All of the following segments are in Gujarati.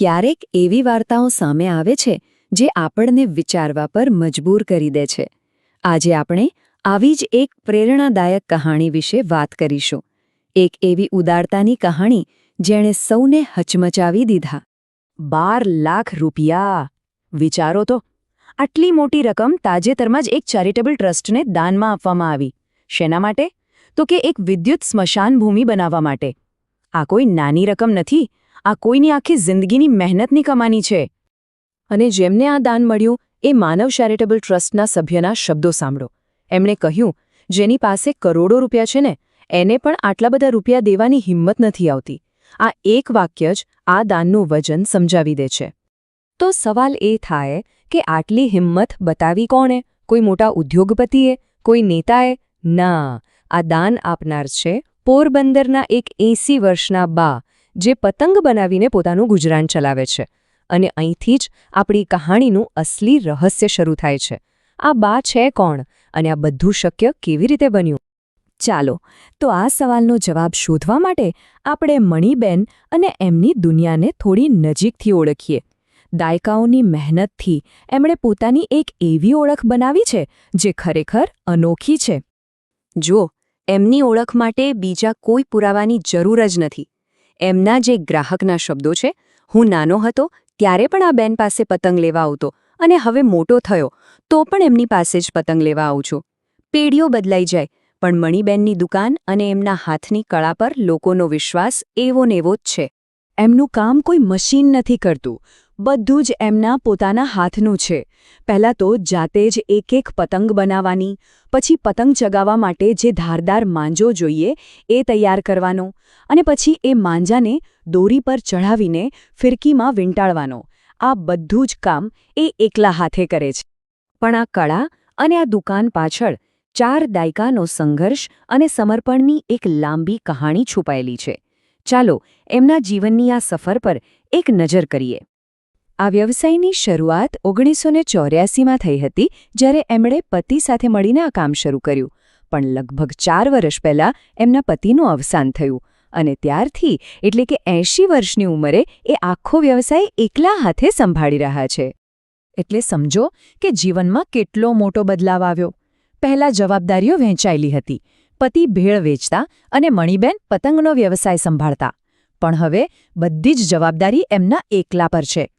ક્યારેક એવી વાર્તાઓ સામે આવે છે, જે આપણને વિચારવા પર મજબૂર કરી દે છે. આજે આપણે આવી જ એક પ્રેરણાદાયક કહાણી વિશે વાત કરીશું. એક એવી ઉદારતાની કહાણી જેણે સૌને હચમચાવી દીધા. બાર લાખ રૂપિયા! વિચારો તો. આટલી મોટી રકમ તાજેતરમાં જ એક ચેરિટેબલ ટ્રસ્ટને દાનમાં આપવામાં આવી. શેના માટે? તો કે એક વિદ્યુત સ્મશાન ભૂમિ બનાવવા માટે. આ કોઈ નાની રકમ નથી આ કોઈની આખી જિંદગીની મહેનતની કમાની છે. અને જેમને આ દાન મળ્યું, એ માનવ ચેરિટેબલ ટ્રસ્ટના સભ્યના શબ્દો સાંભળો. એમણે કહ્યું, જેની પાસે કરોડો રૂપિયા છે ને, એને પણ આટલા બધા રૂપિયા દેવાની હિંમત નથી આવતી. આ એક વાક્ય જ આ દાનનું વજન સમજાવી દે છે. તો સવાલ એ થાય કે આટલી હિંમત બતાવી કોણે? કોઈ મોટા ઉદ્યોગપતિએ? કોઈ નેતાએ? ના. આ દાન આપનાર છે પોરબંદરના એક એંસી વર્ષના બા જે પતંગ બનાવીને પોતાનું ગુજરાન ચલાવે છે. અને અહીંથી જ આપણી કહાણીનું અસલી રહસ્ય શરૂ થાય છે. આ બા છે કોણ? અને આ બધું શક્ય કેવી રીતે બન્યું? ચાલો, તો આ સવાલનો જવાબ શોધવા માટે આપણે મણિબેન અને એમની દુનિયાને થોડી નજીકથી ઓળખીએ. દાયકાઓની મહેનતથી એમણે પોતાની એક એવી ઓળખ બનાવી છે, જે ખરેખર અનોખી છે. જો એમની ઓળખ માટે બીજા કોઈ પુરાવાની જરૂર જ નથી. એમના જે ગ્રાહકના શબ્દો છે, હું નાનો હતો, ત્યારે પણ આ બેન પાસે પતંગ લેવા આવતો અને હવે મોટો થયો, તો પણ એમની પાસે જ પતંગ લેવા આવું છું. પેઢીઓ બદલાઈ જાય, પણ મણિબેનની દુકાન અને એમના હાથની કળા પર લોકોનો વિશ્વાસ એવો ને એવો જ છે. એમનું કામ કોઈ મશીન નથી કરતું. બધું જ એમના પોતાના હાથનું છે. પહેલાં તો જાતે જ એક એક પતંગ બનાવવાની, પછી પતંગ ચગાવવા માટે જે ધારદાર માંજો જોઈએ એ તૈયાર કરવાનો અને પછી એ માંજાને દોરી પર ચઢાવીને ફિરકીમાં વીંટાળવાનો. આ બધું જ કામ એ એકલા હાથે કરે છે. પણ આ કળા અને આ દુકાન પાછળ ચાર દાયકાનો સંઘર્ષ અને સમર્પણની એક લાંબી કહાણી છુપાયેલી છે. ચાલો એમના જીવનની આ સફર પર એક નજર કરીએ. આ વ્યવસાયની શરૂઆત ઓગણીસો ને ચોર્યાસીમાં થઈ હતી, જ્યારે એમણે પતિ સાથે મળીને આ કામ શરૂ કર્યું. પણ લગભગ ચાર વર્ષ પહેલાં એમના પતિનું અવસાન થયું અને ત્યારથી એટલે કે એંશી વર્ષની ઉંમરે એ આખો વ્યવસાય એકલા હાથે સંભાળી રહ્યા છે. એટલે સમજો કે જીવનમાં કેટલો મોટો બદલાવ આવ્યો. પહેલાં જવાબદારીઓ વહેંચાયેલી હતી. પતિ ભેળ વેચતા અને મણિબેન પતંગનો વ્યવસાય સંભાળતા. પણ હવે બધી જ જવાબદારી એમના એકલા પર છે.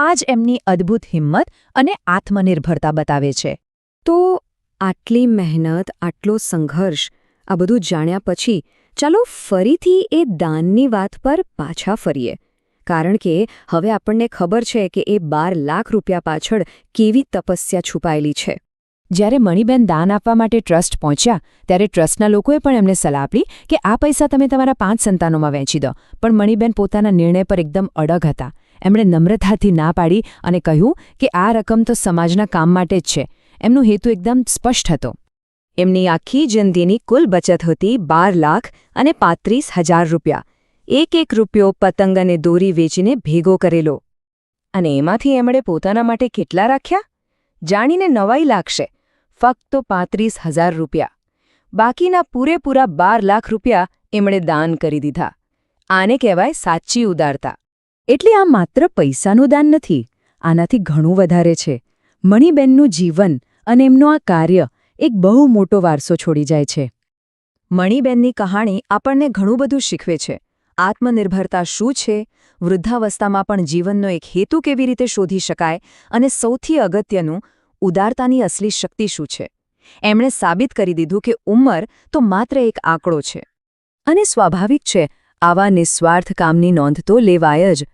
આ જ એમની અદ્ભુત હિંમત અને આત્મનિર્ભરતા બતાવે છે. તો આટલી મહેનત આટલો સંઘર્ષ આ બધું જાણ્યા પછી ચાલો ફરીથી એ દાનની વાત પર પાછા ફરીએ. કારણ કે હવે આપણને ખબર છે કે એ બાર લાખ રૂપિયા પાછળ કેવી તપસ્યા છુપાયેલી છે. જ્યારે મણિબેન દાન આપવા માટે ટ્રસ્ટ પહોંચ્યા ત્યારે ટ્રસ્ટના લોકોએ પણ એમને સલાહ આપી કે આ પૈસા તમે તમારા પાંચ સંતાનોમાં વહેંચી દો. પણ મણિબેન પોતાના નિર્ણય પર એકદમ અડગ હતા. એમણે નમ્રતાથી ના પાડી અને કહ્યું કે આ રકમ તો સમાજના કામ માટે જ છે. એમનો હેતુ એકદમ સ્પષ્ટ હતો. એમની આખી જિંદગીની કુલ બચત હતી બાર લાખ અને પાંત્રીસ હજાર રૂપિયા. એક એક રૂપિયો પતંગ અને દોરી વેચીને ભેગો કરેલો. અને એમાંથી એમણે પોતાના માટે કેટલા રાખ્યા? જાણીને નવાઈ લાગશે. ફક્ત પાંત્રીસ હજાર રૂપિયા. બાકીના પૂરેપૂરા બાર લાખ રૂપિયા એમણે દાન કરી દીધા. આને કહેવાય સાચી ઉદારતા. એટલે આ માત્ર પૈસાનું દાન નથી, આનાથી ઘણું વધારે છે. મણિબેનનું જીવન અને એમનું આ કાર્ય એક બહુ મોટો વારસો છોડી જાય છે. મણિબેનની કહાણી આપણને ઘણું બધું શીખવે છે. આત્મનિર્ભરતા શું છે? વૃદ્ધાવસ્થામાં પણ જીવનનો એક હેતુ કેવી રીતે શોધી શકાય? અને સૌથી અગત્યનું, ઉદારતાની અસલી શક્તિ શું છે? એમણે સાબિત કરી દીધું કે ઉંમર તો માત્ર એક આંકડો છે. અને સ્વાભાવિક છે, આવા નિસ્વાર્થ કામની નોંધ તો લેવાય જ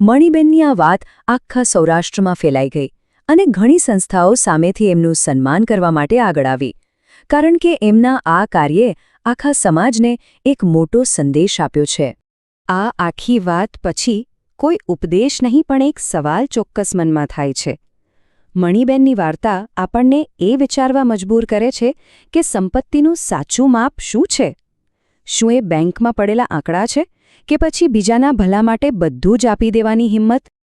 મણિબેનની આ વાત આખા સૌરાષ્ટ્રમાં ફેલાઈ ગઈ અને ઘણી સંસ્થાઓ સામેથી એમનું સન્માન કરવા માટે આગળ આવી. કારણ કે એમના આ કાર્યે આખા સમાજને એક મોટો સંદેશ આપ્યો છે. આ આખી વાત પછી કોઈ ઉપદેશ નહીં, પણ એક સવાલ ચોક્કસ મનમાં થાય છે. મણિબેનની વાર્તા આપણને એ વિચારવા મજબૂર કરે છે કે સંપત્તિનું સાચું માપ શું છે? શું એ બેંકમાં પડેલા આંકડા છે? કે પછી બીજાના ભલા માટે બધું જ આપી દેવાની હિંમત?